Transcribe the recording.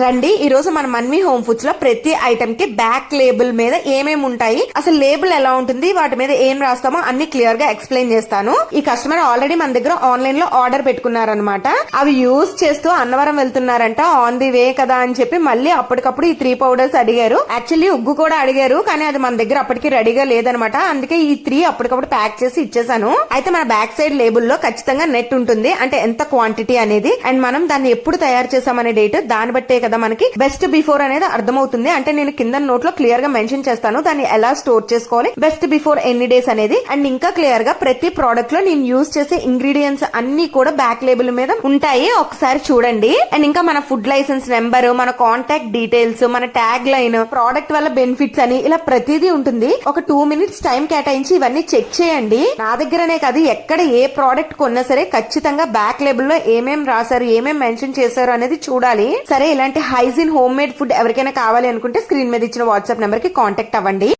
రండి ఈ రోజు మన మన్వి హోమ్ ఫుడ్స్లో ప్రతి ఐటమ్కి బ్యాక్ లేబుల్ మీద ఏమేమి ఉంటాయి అసలు లేబుల్ ఎలా ఉంటుంది వాటి మీద ఏం రాస్తామో అన్ని క్లియర్గా ఎక్స్ప్లెయిన్ చేస్తాను. ఈ కస్టమర్ ఆల్రెడీ మన దగ్గర ఆన్లైన్లో ఆర్డర్ పెట్టుకున్నారనమాట అవి యూజ్ చేస్తూ అన్నవరం వెళ్తున్నారంట ఆన్ ది వే కదా అని చెప్పి మళ్ళీ అప్పటికప్పుడు ఈ త్రీ పౌడర్స్ అడిగారు. యాక్చువల్లీ ఉగ్గు కూడా అడిగారు కానీ అది మన దగ్గర అప్పటికి రెడీగా లేదనమాట అందుకే ఈ త్రీ అప్పటికప్పుడు ప్యాక్ చేసి ఇచ్చేసాను. అయితే మన బ్యాక్ సైడ్ లేబుల్లో ఖచ్చితంగా నెట్ ఉంటుంది అంటే ఎంత క్వాంటిటీ అనేది. అండ్ మనం దాన్ని ఎప్పుడు తయారు చేసామనే డేట్ దాన్ని బట్టే కదా మనకి. బెస్ట్ బిఫోర్ అనేది అర్థమవుతుంది. అంటే నేను కింద నోట్లో క్లియర్గా మెన్షన్ చేస్తాను. దాన్ని ఎలా స్టోర్ చేసుకోవాలి? బెస్ట్ బిఫోర్ ఎన్ని డేస్ అనేది. అండ్ ఇంకా క్లియర్గా ప్రతి ప్రోడక్ట్లో నేను యూజ్ చేసే ఇంగ్రీడియంట్స్ అన్ని కూడా బ్యాక్ లేబుల్ మీద ఉంటాయి. ఒకసారి చూడండి. అండ్ ఇంకా మన ఫుడ్ లైసెన్స్ నెంబర్ మన కాంటాక్ట్ డీటెయిల్స్ మన ట్యాగ్ లైన్ ప్రోడక్ట్ వల్ల బెనిఫిట్స్ అని ఇలా ప్రతిదీ ఉంటుంది. ఒక టూ మినిట్స్ టైం కేటాయించి ఇవన్నీ చెక్ చేయండి. నా దగ్గరనే కాదు ఎక్కడ ఏ ప్రోడక్ట్ కొన్నా సరే ఖచ్చితంగా బ్యాక్ లేబుల్లో ఏమేం రాశారు ఏమేం మెన్షన్ చేశారు అనేది చూడాలి. సరే ఇలాంటి హైజీన్ హోమ్ మేడ్ ఫుడ్ ఎవరికైనా కావాలి అనుకుంటే స్క్రీన్ మీద ఇచ్చిన వాట్సాప్ నెంబర్కి కాంటాక్ట్ అవ్వండి.